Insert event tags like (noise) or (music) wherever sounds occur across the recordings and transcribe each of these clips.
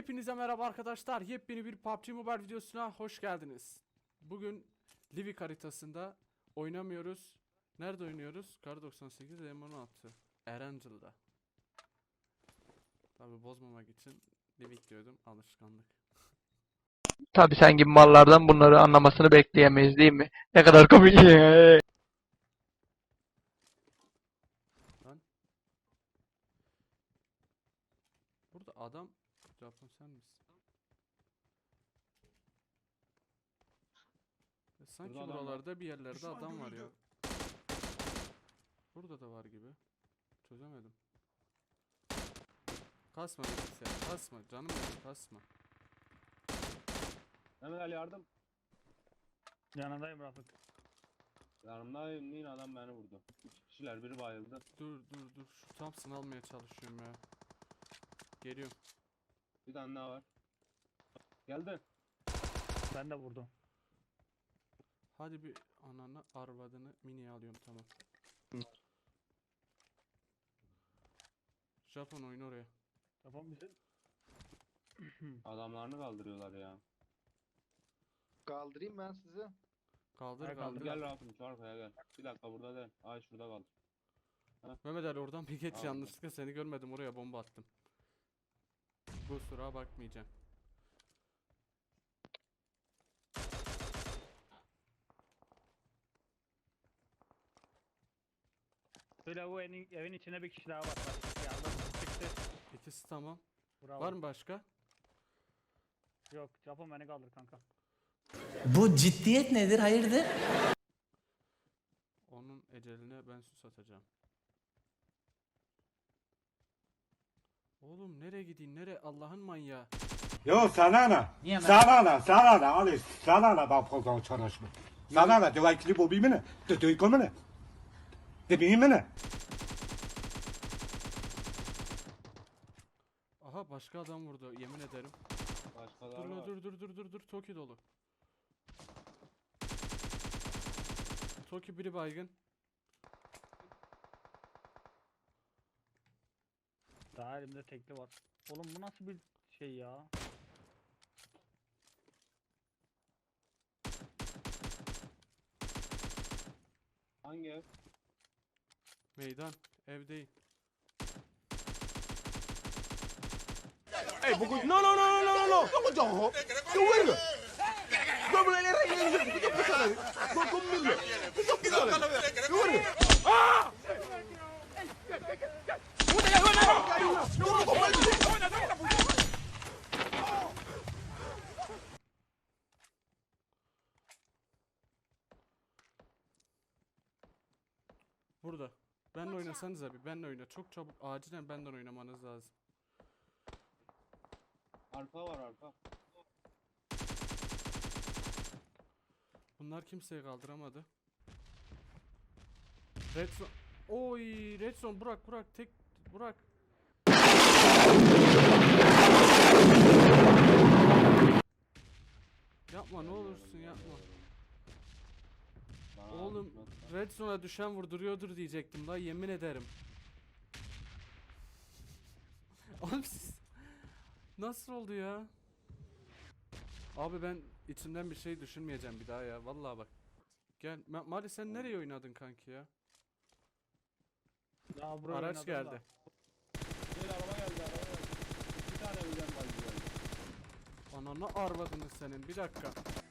Hepinize merhaba arkadaşlar. Yepyeni bir PUBG Mobile videosuna hoş geldiniz. Bugün Livik haritasında oynamıyoruz. Nerede oynuyoruz? Kar 98 M16. Erangel'da. Tabi bozmamak için Livik diyordum. Alışkanlık. (laughs) Tabii sen gibi mallardan bunları anlamasını bekleyemeyiz değil mi? Ne kadar komik. (laughs) Burada adam Japon sen misin? Ya sanki Burada adam var. buralarda bir yerlerde adam var ya. Burada da var gibi. Çözemedim. Kasma bilgisayar, kasma canım benim kasma. Mehmet Ali yardım. Yanındayım Rafık. Yanımdayım değil adam beni vurdu. Üç kişiler biri bayıldı. Dur dur dur şu Thompson almaya çalışıyorum ya. Geliyorum. Bir tane daha var. Geldi. Ben de vurdum. Hadi bir ananı arvadını mini alıyorum tamam. Japon oyun oraya. Japon bizim. (clears throat) Adamlarını kaldırıyorlar ya. Kaldırayım ben sizi. Kaldır Ay, kaldır, kaldır. Gel Rasim şu arkaya gel. Bir dakika burada değil. Ay şurada kal. Mehmet Ali oradan bir geç Aldım. yanlışlıkla seni görmedim oraya bomba attım. Kusura bakmayacağım. Böyle bu evin, evin içine bir kişi daha var. Bak. Çıktı. İkisi tamam. Bravo. Var mı başka? Yok. Japon beni kaldır kanka. Bu ciddiyet nedir hayırdır? Onun eceline ben sus atacağım. Oğlum nereye gideyim? Nereye? Allah'ın manyağı. Yo sana ne? Niye ben- Sana ne? Sana ne? Ali sana ne? Ben pozan çalışma. Sana ne? Devay klip obi mi ne? Tütüy komu ne? Debi mi ne? Aha başka adam vurdu yemin ederim. Başkaları Dur la var. dur dur dur dur dur Toki dolu. Toki biri baygın. Daha elimde tekli var. Oğlum bu nasıl bir şey ya? Hangi ev? Meydan. Ev değil. Burada. Benle oynasanız abi. Benle oyna. Çok çabuk. Acilen benden oynamanız lazım. Arka var arka. Bunlar kimseyi kaldıramadı. Redson. Oy, Redson Burak Burak tek Burak. Yapma ne olursun yapma. Bana Oğlum atmışlar. Redson'a düşen vurduruyordur diyecektim la yemin ederim. (laughs) Oğlum siz nasıl oldu ya? Abi ben içimden bir şey düşünmeyeceğim bir daha ya vallahi bak. Gel Ma- Mali sen nereye oynadın kanki ya? Daha buraya Araç oynadım da. geldi. Gel araba geldi araba geldi. İki tane geldi. Ananı arvadını senin bir dakika.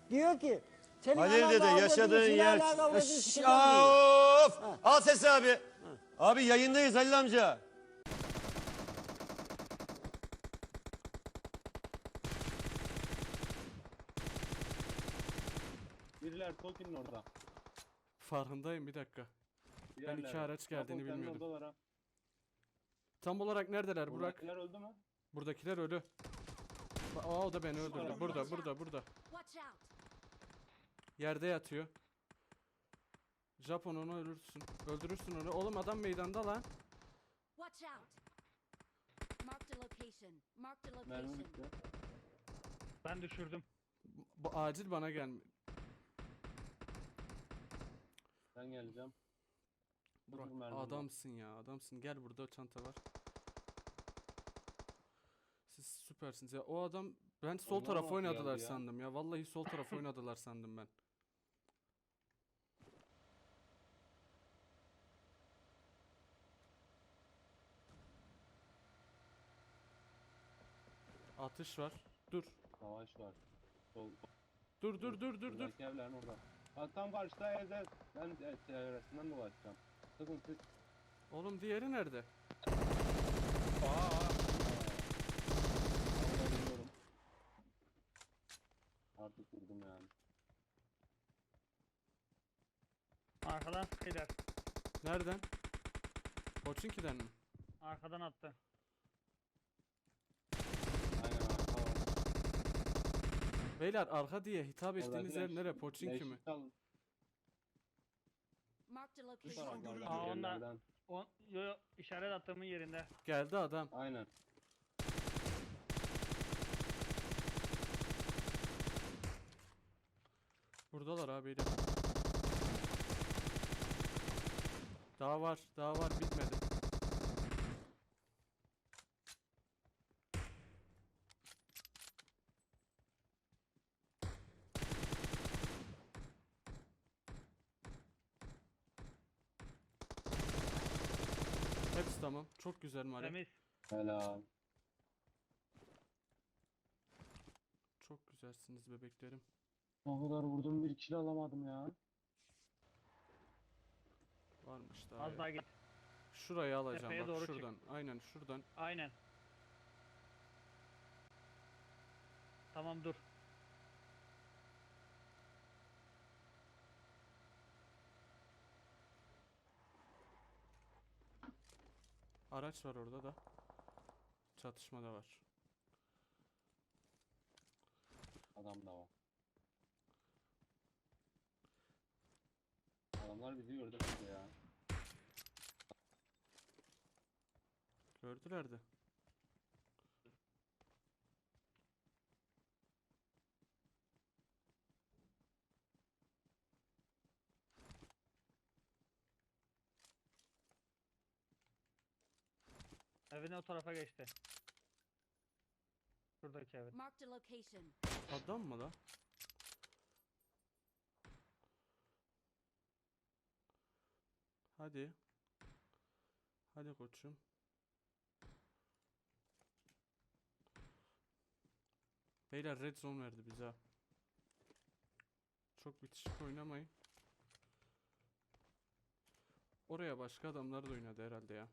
Diyor ki senin Halil dede yaşadığın yer. diyor. Of! Al sesi abi. Abi yayındayız Halil amca. Biriler Toki'nin orada. Farkındayım bir dakika. Diğerleri. iki araç geldiğini bilmiyordum. Tam olarak neredeler Burak? Buradakiler öldü mü? Buradakiler ölü. Ba- Aa o da beni öldürdü. Burada burada burada. Watch out! Yerde yatıyor. Japon onu öldürürsün. Öldürürsün onu. Oğlum adam meydanda lan. Watch out! Marked a location. A Mermi location. bitti. Ben düşürdüm. Bu acil bana gel. Ben geleceğim. Bu Burak tür mermi var. adamsın ya adamsın. Gel burada çanta var. Siz süper süpersiniz ya. O adam ben sol Onlar taraf oynadılar ya? sandım ya. Vallahi sol taraf oynadılar sandım ben. Atış var. Dur. Savaş var. Sol, Dur dur dur dur dur. Buradaki evlerin orada. Bak tam karşıda evde. Ben de çevresinden dolaşacağım. Sıkın siz. Oğlum diğeri nerede? Biliyorum. Vurdum yani. Arkadan sıkıyorlar. Nereden? Koçinki'den mi? Arkadan attı. Aynen arka var. Beyler arka diye hitap ettiğiniz yer nere? Poçinki mi? leşlik al- Marked a Bu location. taraflardan, Aa, onlar- yerlerden. O, yo, yo, işaret attığımın yerinde. Geldi adam. Aynen. Buradalar abi. Daha var, daha var bitmedi. Hepsi tamam. Çok güzel Mali. Temiz. Helal. Çok güzelsiniz bebeklerim. O kadar vurdum bir kill alamadım ya. Varmış daha. Az ya. daha git. Şurayı alacağım Tepeye bak doğru çık. şuradan. Aynen şuradan. Aynen. Tamam dur. Araç var orada da. Çatışma da var. Adam da var. Adamlar bizi gördü burada ya. Gördüler de. Evin o tarafa geçti. Şuradaki evin. Marked a location. Adam mı la? Hadi. Hadi koçum. Beyler red zone verdi bize. Çok bitişik oynamayın. Oraya başka adamlar da oynadı herhalde ya.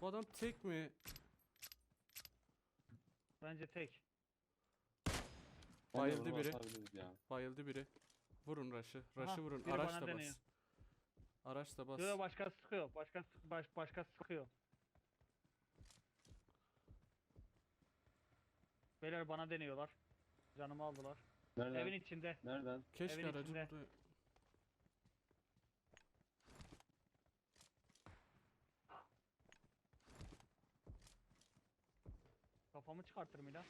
Bu adam tek mi? Bence tek. Bayıldı biri. ya. Bayıldı biri. Vurun Rush'ı. Rush'ı vurun. biri Araç bana da deniyor. Bas. Araç da bas. Yo yo başka sıkıyor. Başka sık- baş, başka sıkıyor. Beyler bana deniyorlar. Canımı aldılar. Nereden? Evin içinde. Nereden? Keşke evin aracı içinde. burada. Kafamı çıkartırım ila.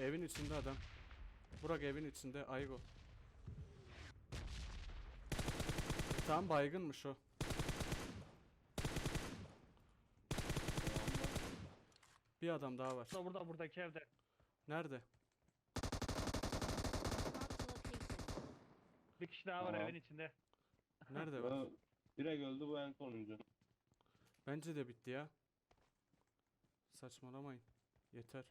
Evin içinde adam. Burak evin içinde Aygo. Tam baygınmış o. Bir adam daha var. Burada burada buradaki evde. Nerede? Bir kişi daha var Tamam. evin içinde. Nerede var? Direkt öldü bu en sonuncu. Bence de bitti ya. Saçmalamayın. Yeter.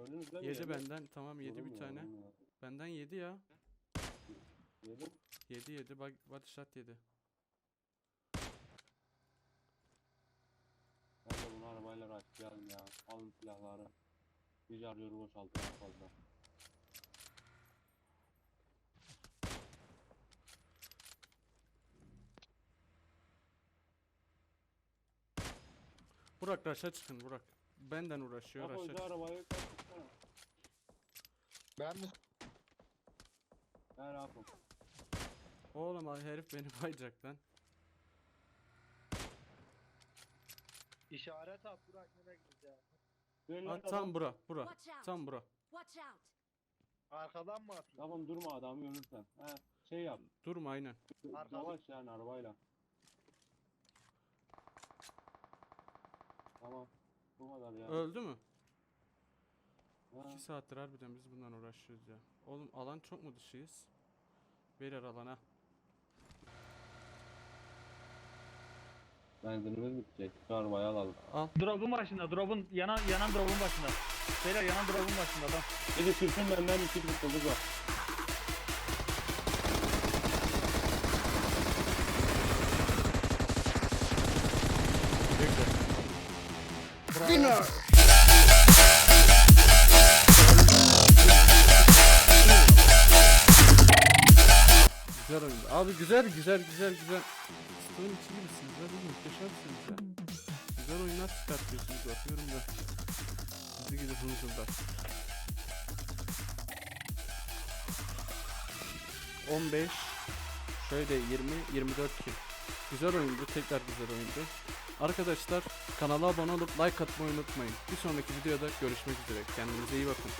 Gördünüz değil mi? Yedi benden. Tamam yedi bir tane. Benden yedi ya. Yedi. Yedi yedi. Bak body shot yedi. Ben de bunu arabayla açacağım ya. Alın silahları. Bir arıyor boşaltın fazla. Burak raşa çıkın Burak. Benden uğraşıyor Bak o raşa. yüzden arabayı kalktırsana. Ben mi? Ben rahatım. Oğlum ay herif beni (laughs) bayacak lan. İşaret at Burak nereye gideceğim? Ha, adam- tam bura bura. Watch out. Tam bura. Watch out. Arkadan mı atayım? Tamam durma adamı görürsen. He şey yap. Durma aynen. Arkadan. Yavaş yani arabayla. Tamam. Kadar ya. Öldü mü? Ha, 2 saattir harbiden biz bundan uğraşıyoruz ya. Oğlum alan çok mu dışıyız? Verir alana. Benzinimiz bitecek. Şu arabayı alalım. Al. Drop'un başında, drop'un yanan yanan drop'un başında. Beyler yanan drop'un başında adam. Biri sürsün benden iki kurtulduk var. Güzel oyun. Abi güzel güzel güzel güzel. Stoğun içi gibisiniz abi muhteşemsiniz ya. Güzel oyunlar çıkartıyorsunuz bakıyorum da. Sizi gibi hızlılar. 15 şöyle 20 24 kill. Güzel oyundu tekrar güzel oyundu. Arkadaşlar kanala abone olup like atmayı unutmayın. Bir sonraki videoda görüşmek üzere. Kendinize iyi bakın.